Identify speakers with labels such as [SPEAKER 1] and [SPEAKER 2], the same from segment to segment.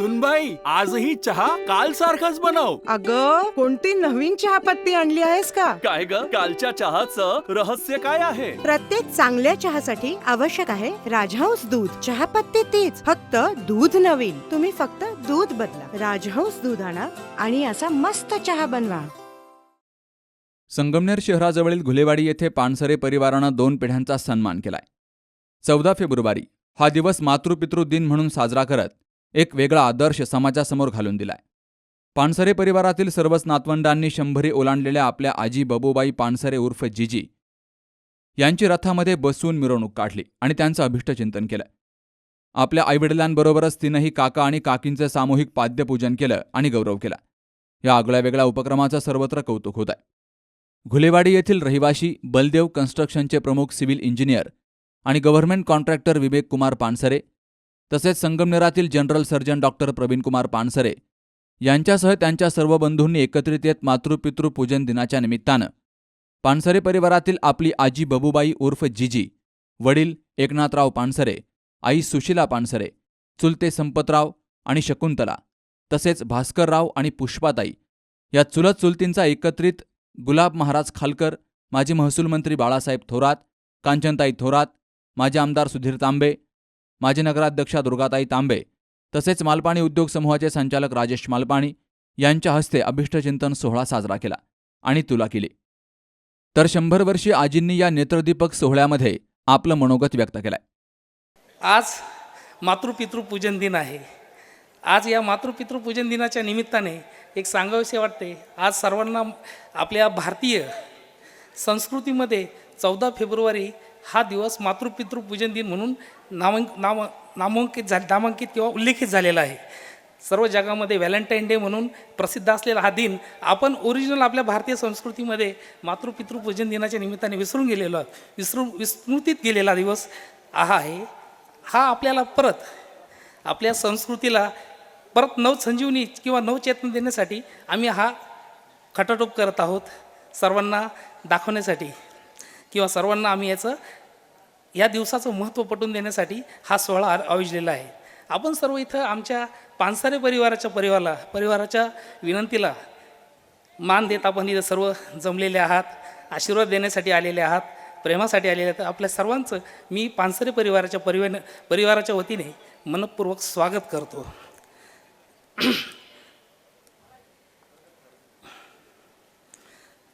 [SPEAKER 1] सुनबाई आजही चहा काल सारखाच बनव.
[SPEAKER 2] अग कोणती नवीन चहापत्ती आणली आहेस का?
[SPEAKER 1] काय ग? कालच्या चहाचं रहस्य काय आहे?
[SPEAKER 2] प्रत्येक चांगल्या चहासाठी आवश्यक आहे राजहंस दूध. चहापत्ती तीच फक्त दूध नवीन. तुम्ही फक्त दूध बदला. राजहंस दूध आणा आणि असा मस्त चहा बनवा.
[SPEAKER 3] संगमनेर शहराजवळील घुलेवाडी येथे पानसरे परिवारानं दोन पिढ्यांचा सन्मान केलाय. चौदा फेब्रुवारी हा दिवस मातृपितृ दिन म्हणून साजरा करत एक वेगळा आदर्श समाजासमोर घालून दिलाय. पानसरे परिवारातील सर्वच नातवंडांनी शंभरी ओलांडलेल्या आपल्या आजी बबूबाई पानसरे उर्फ जिजी यांची रथामध्ये बसवून मिरवणूक काढली आणि त्यांचं अभिष्टचिंतन केलं. आपल्या आईवडिलांबरोबरच तिनंही काका आणि काकींचं सामूहिक पाद्यपूजन केलं आणि गौरव केला. या आगळ्या वेगळ्या उपक्रमाचं सर्वत्र कौतुक होत आहे घुलेवाडी येथील रहिवाशी बलदेव कन्स्ट्रक्शनचे प्रमुख सिव्हिल इंजिनियर आणि गव्हर्नमेंट कॉन्ट्रॅक्टर विवेक कुमार पानसरे तसेच संगमनेरातील general surgeon doctor Pravinkumar Pansare यांच्यासह त्यांच्या सर्व बंधूंनी एकत्रित येत मातृपितृ पूजन दिनाच्या निमित्तानं पानसरे परिवारातील आपली आजी बबूबाई उर्फ जिजी वडील एकनाथराव पानसरे आई सुशिला पानसरे चुलते संपतराव आणि शकुंतला तसेच भास्करराव आणि पुष्पाताई या चुलत चुलतींचा एकत्रित गुलाब महाराज खालकर माजी महसूल मंत्री बाळासाहेब थोरात कांचनताई थोरात माजी आमदार सुधीर तांबे माजी नगराध्यक्षा दुर्गाताई तांबे तसेच मालपाणी उद्योग समूहाचे संचालक राजेश मालपाणी यांच्या हस्ते अभिष्टचिंतन सोहळा साजरा केला आणि तुला केली. तर शंभर वर्षी आजींनी या नेत्रदीपक सोहळ्यामध्ये आपलं मनोगत व्यक्त केलंय.
[SPEAKER 4] आज मातृपितृपूजन दिन आहे. आज या मातृपितृ पूजन दिनाच्या निमित्ताने एक सांगावेसे वाटते आज सर्वांना आपल्या भारतीय संस्कृतीमध्ये चौदा फेब्रुवारी हा दिवस मातृपितृ पूजन दिन म्हणून नामांक नाम नामांकित झा नामांकित किंवा उल्लेखित झालेला आहे. सर्व जगामध्ये व्हॅलेंटाईन डे म्हणून प्रसिद्ध असलेला हा दिन आपण ओरिजिनल आपल्या भारतीय संस्कृतीमध्ये मातृपितृ पूजन दिनाच्या निमित्ताने विसरून गेलेलो आहोत. विसरून विस्मृतीत गेलेला दिवस हा आहे. हा आपल्याला परत आपल्या संस्कृतीला परत नवसंजीवनी किंवा नवचेतन देण्यासाठी आम्ही हा खटाटोप करत आहोत. सर्वांना दाखवण्यासाठी किंवा सर्वांना आम्ही याचं या दिवसाचं महत्त्व पटवून देण्यासाठी हा सोहळा आयोजलेला आहे. आपण सर्व इथं आमच्या पानसारे परिवाराच्या परिवाराला परिवाराच्या विनंतीला मान देत आपण इथं सर्व जमलेले आहात आशीर्वाद देण्यासाठी आलेले आहात प्रेमासाठी आलेले आहात. आपल्या सर्वांचं मी पानसरे परिवाराच्या परिवार परिवाराच्या वतीने मनपूर्वक स्वागत करतो.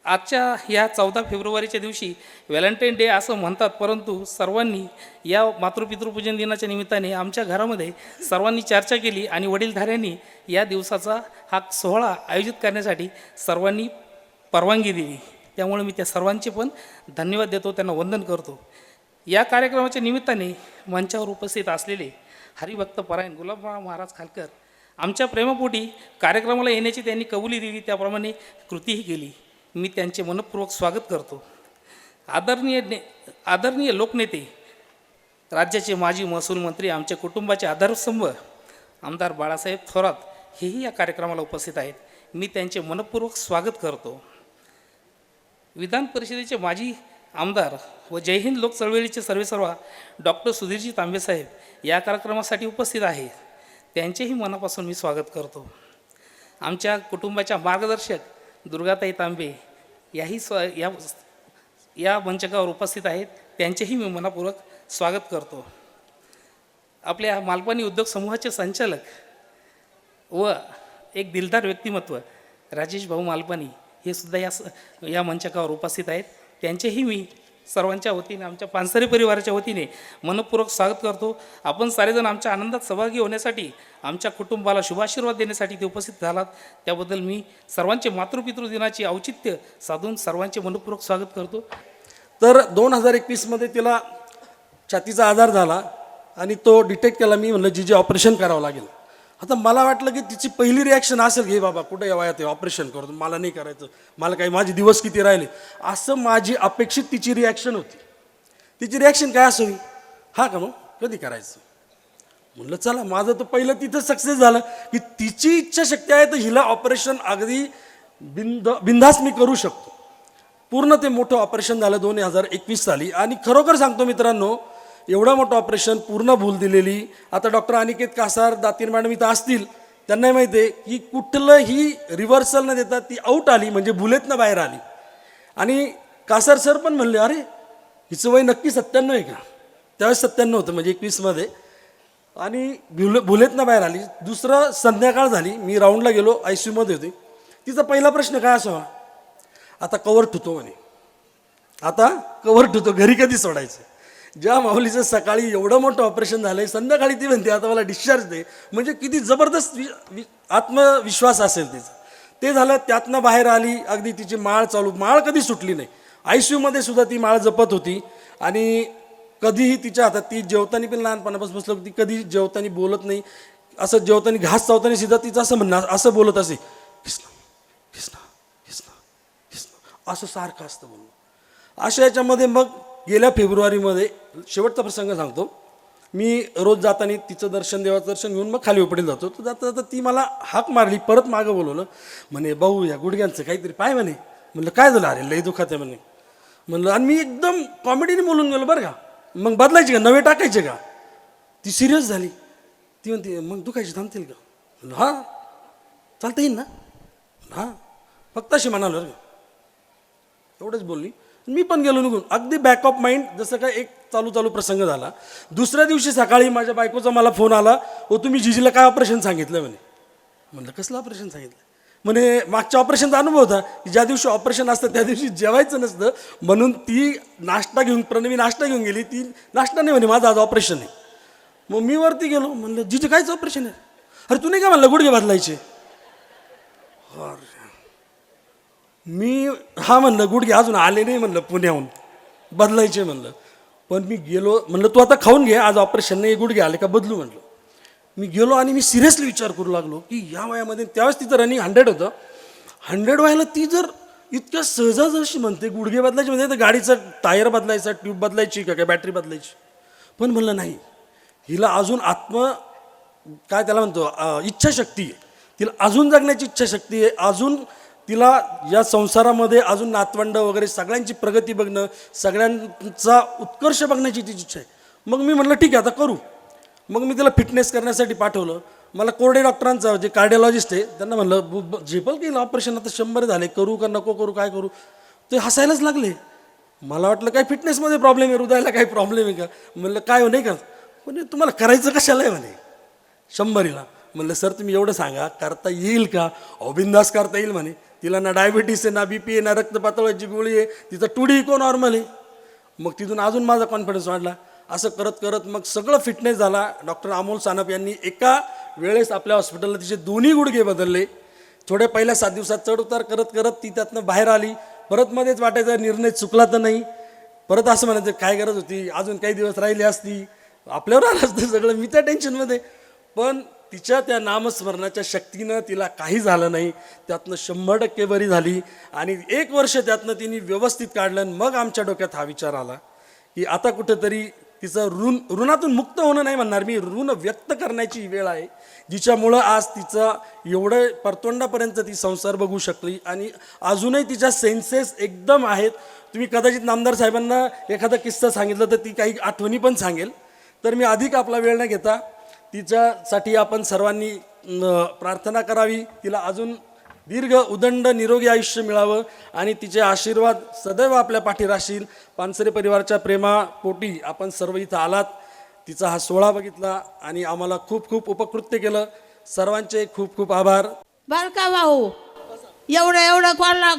[SPEAKER 4] आजच्या ह्या चौदा फेब्रुवारीच्या दिवशी व्हॅलेंटाईन डे असं म्हणतात परंतु सर्वांनी या मातृपितृपूजन दिनाच्या निमित्ताने आमच्या घरामध्ये सर्वांनी चर्चा केली आणि वडीलधाऱ्यांनी या दिवसाचा हा सोहळा आयोजित करण्यासाठी सर्वांनी परवानगी दिली. त्यामुळे मी त्या सर्वांचे पण धन्यवाद देतो त्यांना वंदन करतो. या कार्यक्रमाच्या निमित्ताने मंचावर उपस्थित असलेले हरिभक्त परायण गुलाबराव महाराज खालकर आमच्या प्रेमापोटी कार्यक्रमाला येण्याची त्यांनी कबुली दिली त्याप्रमाणे कृतीही केली. मी त्यांचे मनपूर्वक स्वागत करतो. आदरणीय ने आदरणीय लोकनेते राज्याचे माजी महसूल मंत्री आमच्या कुटुंबाचे आधारस्तंभ आमदार बाळासाहेब थोरात हेही या कार्यक्रमाला उपस्थित आहेत. मी त्यांचे मनपूर्वक स्वागत करतो. विधान परिषदेचे माजी आमदार व जय हिंद लोक चळवळीचे सर्वेसर्वा डॉक्टर सुधीरजी तांबेसाहेब या कार्यक्रमासाठी उपस्थित आहेत त्यांचेही मनापासून मी स्वागत करतो. आमच्या कुटुंबाच्या मार्गदर्शक दुर्गाताई तांबे याही स्व या या मंचकावर उपस्थित आहेत. त्यांचेही मी मनापूर्वक स्वागत करतो. आपल्या मालपानी उद्योग समूहाचे संचालक व एक दिलदार व्यक्तिमत्व राजेश भाऊ मालपानी हे सुद्धा या स- या मंचकावर उपस्थित आहेत. त्यांचेही मी सर्वांच्या वतीने आमच्या पानसरे परिवाराच्या वतीने मनपूर्वक स्वागत करतो. आपण सारेजण आमच्या आनंदात सहभागी होण्यासाठी आमच्या कुटुंबाला शुभाशीर्वाद देण्यासाठी ते उपस्थित झालात. त्याबद्दल मी सर्वांचे मातृपितृ दिनाचे औचित्य साधून सर्वांचे मनपूर्वक स्वागत करतो.
[SPEAKER 5] तर दोन हजार एकवीसमध्ये तिला छातीचा आजार झाला आणि तो डिटेक्ट केला. मी म्हणलं जे ऑपरेशन करावं लागेल. आता मला वाटलं की तिची पहिली रिॲक्शन असेल घे बाबा कुठे या ते ऑपरेशन करतो मला नाही करायचं. मला काही माझे दिवस किती राहिले? असं माझी अपेक्षित तिची रिॲक्शन होती. तिची रिॲक्शन काय असावी? हा का मग? कधी करायचं? म्हणलं चला माझं तर पहिलं तिथं सक्सेस झालं की तिची इच्छाशक्ती आहे तर हिला ऑपरेशन अगदी बिंद बिंदास मी करू शकतो. पूर्ण ते मोठं ऑपरेशन झालं दोन हजार एकवीस साली. आणि खरोखर सांगतो मित्रांनो एवढं मोठं ऑपरेशन पूर्ण भूल दिलेली. आता डॉक्टर अनिकेत कासार दातीर मॅडम इथं असतील. त्यांनाही माहिती आहे की कुठलंही रिव्हर्सल न देता ती आऊट आली म्हणजे भुलेतनं बाहेर आली. आणि कासार सर पण म्हणले अरे हिचं वय नक्की सत्त्याण्णव आहे का? त्यावेळेस सत्त्याण्णव होतं म्हणजे एकवीसमध्ये. आणि भुले भुलेतनं बाहेर आली. दुसरं संध्याकाळ झाली. मी राऊंडला गेलो आय सी यूमध्ये होते. तिचा पहिला प्रश्न काय असावा? आता कवर ठुतो म्हणे. आता कवर ठुतो घरी कधी सोडायचं? ज्या माऊलीचं सकाळी एवढं मोठं ऑपरेशन झालं आहे संध्याकाळी ती म्हणते आता मला डिस्चार्ज दे. म्हणजे किती जबरदस्त वि वि आत्मविश्वास असेल तिचा. ते झालं त्यातनं बाहेर आली अगदी तिची माळ चालू माळ कधी सुटली नाही. आय सी यूमध्ये सुद्धा ती माळ जपत होती आणि कधीही तिच्या हातात ती जेवताना पण लहानपणापासून बसलं ती कधी जेवताना बोलत नाही. असं जेवताना घास चावताना सुद्धा तिचं असं म्हणणं असं बोलत असे कृष्ण कृष्ण कृष्ण कृष्ण. असं सारखं असतं म्हणून अशा याच्यामध्ये मग गेल्या फेब्रुवारीमध्ये शेवटचा प्रसंग सांगतो. मी रोज जाताना तिचं दर्शन देवाचं दर्शन घेऊन मग खाली उपडीला जातो. तर जाता जाता ती मला हाक मारली परत मागं बोलवलं. म्हणे भाऊ या गुडघ्यांचं काहीतरी पाय म्हणे. म्हणलं काय झालं? अरे लई दुखात आहे म्हणे. म्हणलं आणि मी एकदम कॉमेडीने बोलून गेलो बरं का. मग बदलायचे का? नवे टाकायचे का? ती सिरियस झाली. ती म्हणते मग दुखायचे थांबतील का? म्हणलं हां. चालता येईल ना? हां. फक्त अशी म्हणाल बरं का. एवढंच बोलली. मी पण गेलो निघून. अगदी बॅक ऑफ माइंड जसं काय एक चालू चालू प्रसंग झाला. दुसऱ्या दिवशी सकाळी माझ्या बायकोचा मला फोन आला ओ तुम्ही जिजीला काय ऑपरेशन सांगितलं? म्हणे. म्हणलं कसलं ऑपरेशन सांगितलं? म्हणे मागच्या ऑपरेशनचा अनुभव होता की ज्या दिवशी ऑपरेशन असतं त्या दिवशी जेवायचं नसतं म्हणून ती नाश्ता घेऊन प्रणवी नाश्ता घेऊन गेली. ती नाश्ता नाही म्हणे माझं आज ऑपरेशन आहे. मग मी वरती गेलो म्हणलं जिजी कायचं ऑपरेशन आहे? अरे तू नाही का म्हणलं गुडघे बदलायचे? मी हा म्हणलं गुडघे अजून आले नाही म्हणलं पुण्याहून. बदलायचे म्हणलं. पण मी गेलो म्हणलं तू आता खाऊन घे आज ऑपरेशन नाही गुडघे आले का बदलू म्हणलं. मी गेलो आणि मी सिरियसली विचार करू लागलो की या वयामध्ये त्यावेळेस तिचं रनिंग हंड्रेड होतं. हंड्रेड व्हायला ती जर इतक्या सहजासहजी म्हणते गुडघे बदलायचे म्हणजे तर गाडीचं टायर बदलायचा ट्यूब बदलायची का काय बॅटरी बदलायची? पण म्हणलं नाही. हिला अजून आत्म काय त्याला म्हणतो इच्छाशक्ती आहे. तिला अजून जगण्याची इच्छाशक्ती आहे. अजून तिला या संसारामध्ये अजून नातवंड वगैरे सगळ्यांची प्रगती बघणं सगळ्यांचा उत्कर्ष बघण्याची तिची इच्छा आहे. मग मी म्हटलं ठीक आहे आता करू. मग मी तिला फिटनेस करण्यासाठी पाठवलं. मला कोरडे डॉक्टरांचा जे कार्डिओलॉजिस्ट आहे त्यांना म्हणलं झेपल की ऑपरेशन आता शंभर झाले करू का नको करू काय करू? ते हसायलाच लागले. मला वाटलं काय फिटनेसमध्ये प्रॉब्लेम आहे हृदयाला काही प्रॉब्लेम आहे का? म्हणलं काय हो नाही का म्हणजे तुम्हाला करायचं कशाला आहे? म्हणे. शंभरीला. म्हणलं सर तुम्ही एवढं सांगा करता येईल का? अबिंदास करता येईल म्हणे. तिला ना डायबिटीस आहे ना बी पी आहे ना रक्तपातळाची गोळी आहे तिचं टुडी इको नॉर्मल आहे मग तिथून अजून माझा कॉन्फिडन्स वाढला. असं करत करत मग सगळं फिटनेस झाला. डॉक्टर अमोल सानप यांनी एका वेळेस आपल्या हॉस्पिटलला तिचे दोन्ही गुडघे बदलले. थोड्या पहिल्या सात दिवसात चढ उतार करत करत ती त्यातनं बाहेर आली. परत मध्येच वाटायचा निर्णय चुकला तर नाही. परत असं म्हणायचं काय गरज होती? अजून काही दिवस राहिली असती. आपल्यावर आलं असतं सगळं. मी त्या टेन्शनमध्ये पण तिच्या त्या नामस्मरणाच्या शक्तीनं तिला काही झालं नाही. त्यातनं शंभर टक्के बरी झाली. आणि एक वर्ष त्यातनं तिने व्यवस्थित काढलं आणि मग आमच्या डोक्यात हा विचार आला की आता कुठेतरी तिचं ऋण ऋणातून मुक्त होणं नाही म्हणणार मी ऋण व्यक्त करण्याची वेळ आहे जिच्यामुळं आज तिचा एवढं परतोंडापर्यंत ती संसार बघू शकली. आणि अजूनही तिच्या सेन्सेस एकदम आहेत. तुम्ही कदाचित नामदार साहेबांना एखादा किस्सा सांगितलं तर ती काही आठवणी पण सांगेल. तर मी अधिक आपला वेळ न घेता तिच्यासाठी आपण सर्वांनी प्रार्थना करावी. तिला अजून दीर्घ उदंड निरोगी आयुष्य मिळावं आणि तिचे आशीर्वाद सदैव आपल्या पाठीराशील पानसरे परिवाराच्या प्रेमापोटी आपण सर्व इथं आलात. तिचा हा सोहळा बघितला आणि आम्हाला खूप खूप उपकृत्य केलं. सर्वांचे खूप खूप आभार.
[SPEAKER 6] बालका का भाऊ? एवढं एवढं कोणाला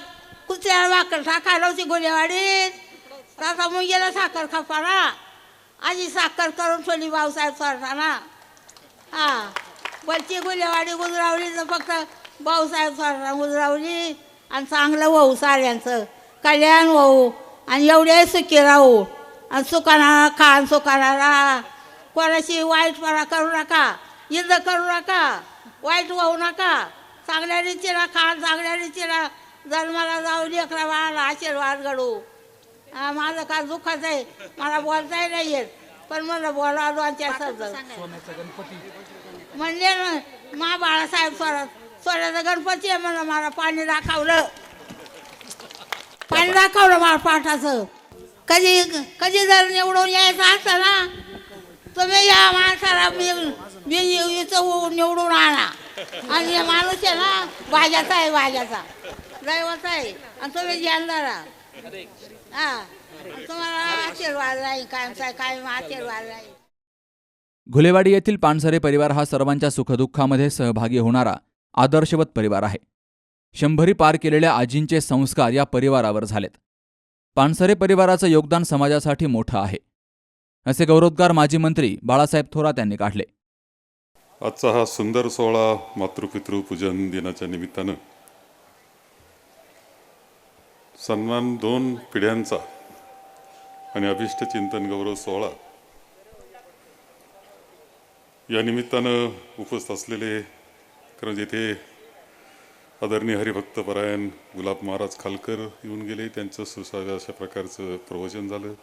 [SPEAKER 6] कुत्र्याला वाकर टाकायला होती गोलेवाडीत आता मुंगेला साखर खपाना आजी साखर करून ठेवली भाऊसाहेब सरताना हा. वरची गुलेवाडी गुजरावलीचं फक्त भाऊसाहेब सरांना गुजरावली आणि चांगलं वाहू साऱ्यांचं. कल्याण वाहू आणि एवढे सुखी राहू आणि सुखाना खा आणि सुखाना राहा कोणाशी वाईटपणा करू नका. युद्ध करू नका. वाईट वाहू नका. चांगल्या रीतीला खा चांगल्या रीतीला जन्माला जाऊ लेकरा बाळाला आशीर्वाद घडू माझं काय दुःखच आहे? मला बोलताही नाही येत पण मला बोला दोन चार शब्द म्हणले ना मा बाळासाहेब स्वरात स्वराचा गणपती आहे म्हणलं मला पाणी दाखवलं. पाणी दाखवलं मला पाठाचं. कधी कधी जर निवडून यायचं असतं ना तुम्ही या माणसाला मी मी इथं निवडून आणा. आणि हे माणूस आहे ना भाज्याचा आहे भाज्याचा. दैवाचा आहे. आणि तुम्ही जानदार हा. आणि तुम्हाला आशीर्वाद राहील कायमचा कायम आशीर्वाद राहील
[SPEAKER 3] घुलेवाडी येथील पानसरे परिवार हा सर्वांच्या सुखदुःखामध्ये सहभागी होणारा आदर्शवत परिवार आहे. शंभरी पार केलेल्या आजींचे संस्कार या परिवारावर झालेत. पानसरे परिवाराचं योगदान समाजासाठी मोठं आहे. असे गौरवोद्गार माजी मंत्री बाळासाहेब थोरात यांनी काढले.
[SPEAKER 7] आजचा हा सुंदर सोहळा मातृपितृ पूजन दिनाच्या निमित्तानं. सन्मान दोन पिढ्यांचा आणि अभिष्ट चिंतन गौरव सोहळा. या निमित्तानं उपस्थित असलेले कारण जेथे आदरणीय हरिभक्त परायण गुलाब महाराज खालकर येऊन गेले. त्यांचं सुसाव्या अशा प्रकारचं प्रवचन झालं.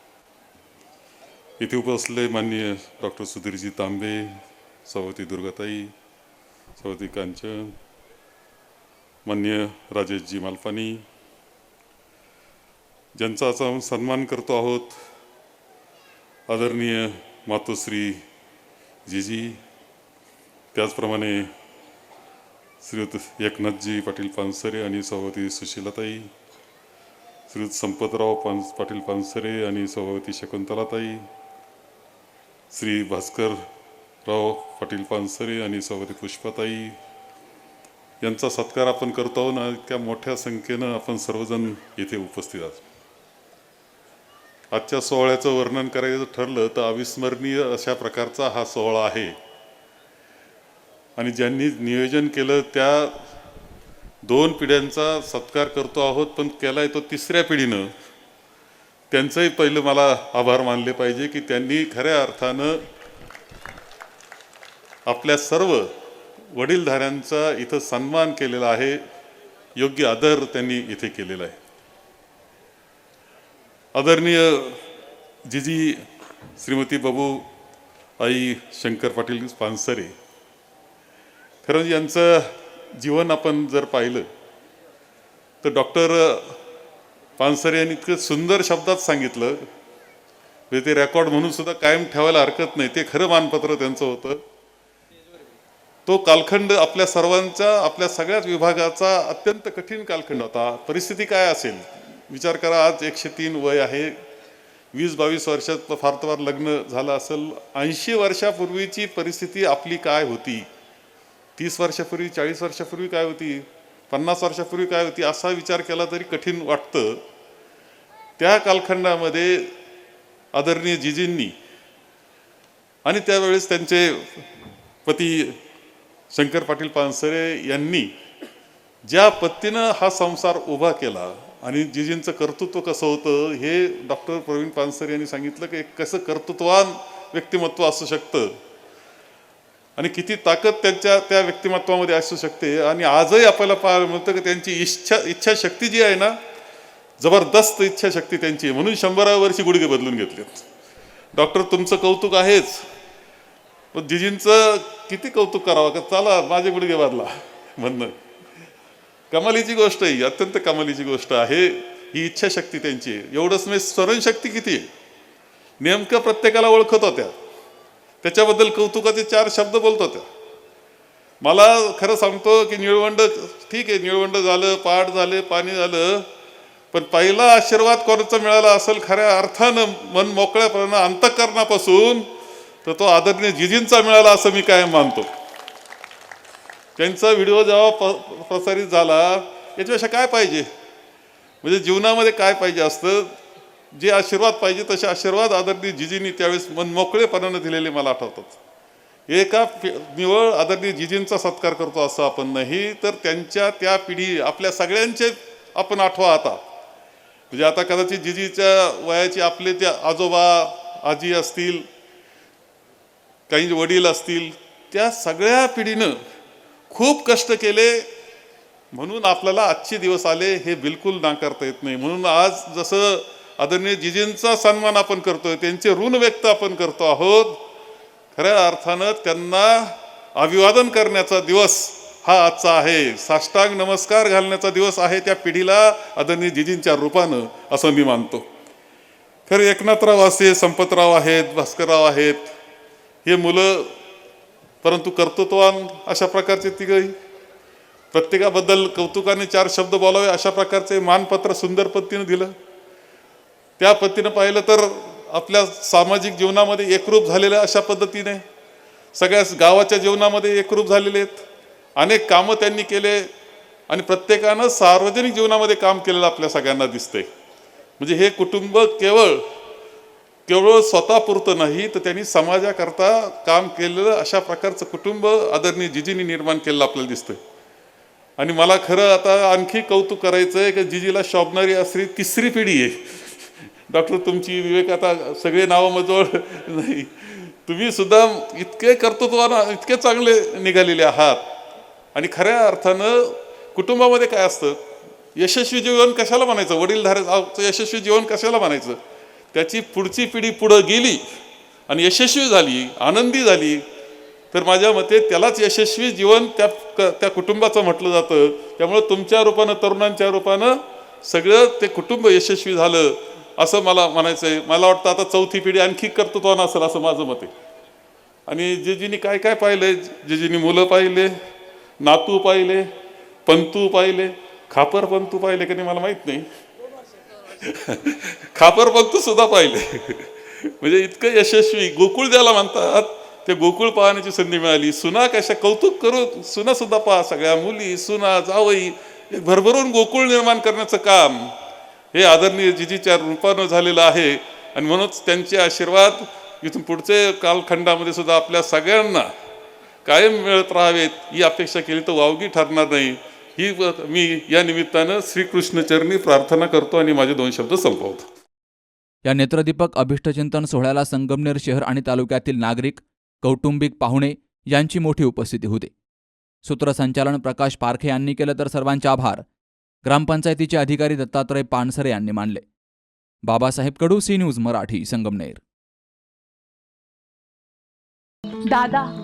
[SPEAKER 7] इथे उपस्थित असलेले माननीय डॉक्टर सुधीरजी तांबे सवती दुर्गाताई सवती कांचन मान्य राजेशजी मालपानी ज्यांचा असा आपण सन्मान करतो आहोत आदरणीय मातोश्री जीजी त्याचप्रमाणे श्रीयुत एकनाथजी पाटील पानसरे आणि सभापती सुशीलाताई श्रीयुत संपतराव पान पाटील पानसरे आणि सभापती शकुंतलाताई श्री भास्कर राव पाटील पानसरे आणि सभापती पुष्पाताई यांचा सत्कार आपण करतो ना इतक्या मोठ्या संख्येनं आपण सर्वजण येथे उपस्थित आहोत. आजच्या सोहळ्याचं वर्णन करायचं ठरलं तर अविस्मरणीय अशा प्रकारचा हा सोहळा आहे. आणि ज्यांनी नियोजन केलं त्या दोन पिढ्यांचा सत्कार करतो आहोत पण केलाय तो तिसऱ्या पिढीनं. त्यांचंही पहिलं मला आभार मानले पाहिजे की त्यांनी खऱ्या अर्थानं आपल्या सर्व वडीलधाऱ्यांचा इथं सन्मान केलेला आहे. योग्य आदर त्यांनी इथे केलेला आहे. आदरणीय जिजी श्रीमती बाबू आई शंकर पाटील पानसरे खरं म्हणजे यांचं जीवन आपण जर पाहिलं तर डॉक्टर पानसरे यांनी इतकं सुंदर शब्दात सांगितलं म्हणजे ते रेकॉर्ड म्हणून सुद्धा कायम ठेवायला हरकत नाही ते खरं मानपत्र त्यांचं होतं. तो कालखंड आपल्या सर्वांचा आपल्या सगळ्याच विभागाचा अत्यंत कठीण कालखंड होता. परिस्थिती काय असेल? विचार करा आज एकशे तीन वय आहे. वीस बावीस वर्षात फार तर लग्न झालं असेल. ऐंशी वर्षापूर्वीची परिस्थिती आपली काय होती? तीस वर्षापूर्वी चाळीस वर्षापूर्वी काय होती? पन्नास वर्षापूर्वी काय होती? असा विचार केला तरी कठीण वाटतं. त्या कालखंडामध्ये आदरणीय जिजींनी आणि त्यावेळेस त्यांचे पती शंकर पाटील पानसरे यांनी ज्या पत्तीनं हा संसार उभा केला आणि जिजींचं कर्तृत्व कसं होतं हे डॉक्टर प्रवीण पानसरे यांनी सांगितलं की एक कसं कर्तृत्वान व्यक्तिमत्व असू शकतं. आणि किती ताकद त्यांच्या त्या व्यक्तिमत्वामध्ये असू शकते. आणि आजही आपल्याला पाहायला मिळतं की त्यांची इच्छा इच्छाशक्ती जी आहे ना जबरदस्त इच्छाशक्ती त्यांची म्हणून शंभराव्या वर्षी गुडघे बदलून घेतलेत. डॉक्टर तुमचं कौतुक आहेच. पण जिजींचं किती कौतुक करावं का? चला माझे गुडघे बदला म्हणणं. कमालीची गोष्ट आहे ही, अत्यंत कमालीची गोष्ट आहे. ही इच्छाशक्ती त्यांची आहे. एवढंच नाही स्मरणशक्ती किती आहे? नेमकं प्रत्येकाला ओळखत होत्या. त्याच्याबद्दल कौतुकाचे चार शब्द बोलत होत्या. मला खरं सांगतो की निळवंड ठीक आहे निळवंड झालं पाठ झाले पाणी झालं पण पहिला आशीर्वाद कोणाचा मिळाला असेल खऱ्या अर्थानं मन मोकळ्यापणानं अंतकरणापासून तर तो आदरणीय जिजींचा मिळाला असं मी कायम मानतो. त्यांचा व्हिडिओ जेव्हा प प्रसारित झाला याच्यापेक्षा काय पाहिजे? म्हणजे जीवनामध्ये काय पाहिजे असतं? जे आशीर्वाद पाहिजे तसे आशीर्वाद आदरणीय जिजींनी त्यावेळेस मन मोकळेपणानं दिलेले मला आठवतात. एका पि- निवळ आदरणीय जिजींचा सत्कार करतो असं आपण नाही तर त्यांच्या त्या पिढी आपल्या सगळ्यांचे आपण आठवा आता. म्हणजे आता कदाचित जिजीच्या वयाचे आपले ते आजोबा आजी असतील काही वडील असतील त्या सगळ्या पिढीनं खूप कष्ट केले म्हणून आपल्याला आजचे दिवस आले हे बिलकुल नाकारता येत नाही. म्हणून आज जसं आदरणीय जिजींचा सन्मान आपण करतोय त्यांचे ऋण व्यक्त आपण करतो आहोत खऱ्या अर्थानं त्यांना अभिवादन करण्याचा दिवस हा आजचा आहे. साष्टांग नमस्कार घालण्याचा दिवस आहे त्या पिढीला आदरणीय जिजींच्या रूपानं असं मी मानतो. खरं एकनाथराव असे संपतराव आहेत भास्करराव आहेत हे मुलं परंतु कर्तृत्वान अशा प्रकारचे तिघही. प्रत्येकाबद्दल कौतुकाने चार शब्द बोलावे अशा प्रकारचे मानपत्र सुंदर पद्धतीनं दिलं. त्या पद्धतीनं पाहिलं तर आपल्या सामाजिक जीवनामध्ये एकरूप झालेलं अशा पद्धतीने सगळ्या गावाच्या जीवनामध्ये एकरूप झालेले आहेत. अनेक कामं त्यांनी केले आणि प्रत्येकानं सार्वजनिक जीवनामध्ये काम केलेलं आपल्या सगळ्यांना दिसतंय. म्हणजे हे कुटुंब केवळ केवळ स्वतःपुरतं नाही तर त्यांनी समाजाकरता काम केलेलं अशा प्रकारचं कुटुंब आदरणीय जिजीनी निर्माण केलेलं आपल्याला दिसतंय. आणि मला खरं आता आणखी कौतुक करायचं आहे की जिजीला शोभणारी असली तिसरी पिढी आहे. डॉक्टर तुमची विवेक आता सगळे नावं मजवळ नाही. तुम्ही सुद्धा इतके कर्तृत्वानं इतके चांगले निघालेले आहात. आणि खऱ्या अर्थानं कुटुंबामध्ये काय असतं? यशस्वी जीवन कशाला म्हणायचं? वडीलधाऱ्याचं यशस्वी जीवन कशाला म्हणायचं? त्याची पुढची पिढी पुढं गेली आणि यशस्वी झाली आनंदी झाली तर माझ्या मते त्यालाच यशस्वी जीवन त्या क- त्या कुटुंबाचं म्हटलं जातं. त्यामुळं तुमच्या रूपानं तरुणांच्या रूपानं सगळं ते कुटुंब यशस्वी झालं असं मला म्हणायचं आहे मला वाटतं आता चौथी पिढी आणखी कर्तृत्वानं असेल असं माझं मत आहे. आणि जेजीनी काय काय पाहिलं जेजीनी मुलं पाहिले नातू पाहिले पंतू पाहिले खापर पंतू पाहिले की नाही मला माहीत नाही. खापर पंतू सुद्धा पाहिले. म्हणजे इतकं यशस्वी गोकुळ ज्याला म्हणतात ते गोकुळ पाहण्याची संधी मिळाली. सुना कशा कौतुक करून सुना सुद्धा पहा सगळ्या मुली सुना जावई भरभरून गोकुळ निर्माण करण्याचं काम. हे आदरणीय जिजीच्या रूपानं झालेलं आहे. आणि म्हणूनच त्यांचे आशीर्वाद इथून पुढचे कालखंडामध्ये सुद्धा आपल्या सगळ्यांना कायम मिळत राहावेत ही अपेक्षा केली तर वावगी ठरणार नाही. ही मी या निमित्तानं श्रीकृष्णचरणी प्रार्थना करतो आणि माझे दोन शब्द संपवतो.
[SPEAKER 3] या नेत्रदीपक अभिष्टचिंतन सोहळ्याला संगमनेर शहर आणि तालुक्यातील नागरिक कौटुंबिक पाहुणे यांची मोठी उपस्थिती होती. सूत्रसंचालन प्रकाश पारखे यांनी केलं तर सर्वांचे आभार. ग्रामपंचायतीचे अधिकारी दत्तात्रय पानसरे यांनी मानले. Babasaheb Kadu C news Marathi Sangamner.
[SPEAKER 8] दादा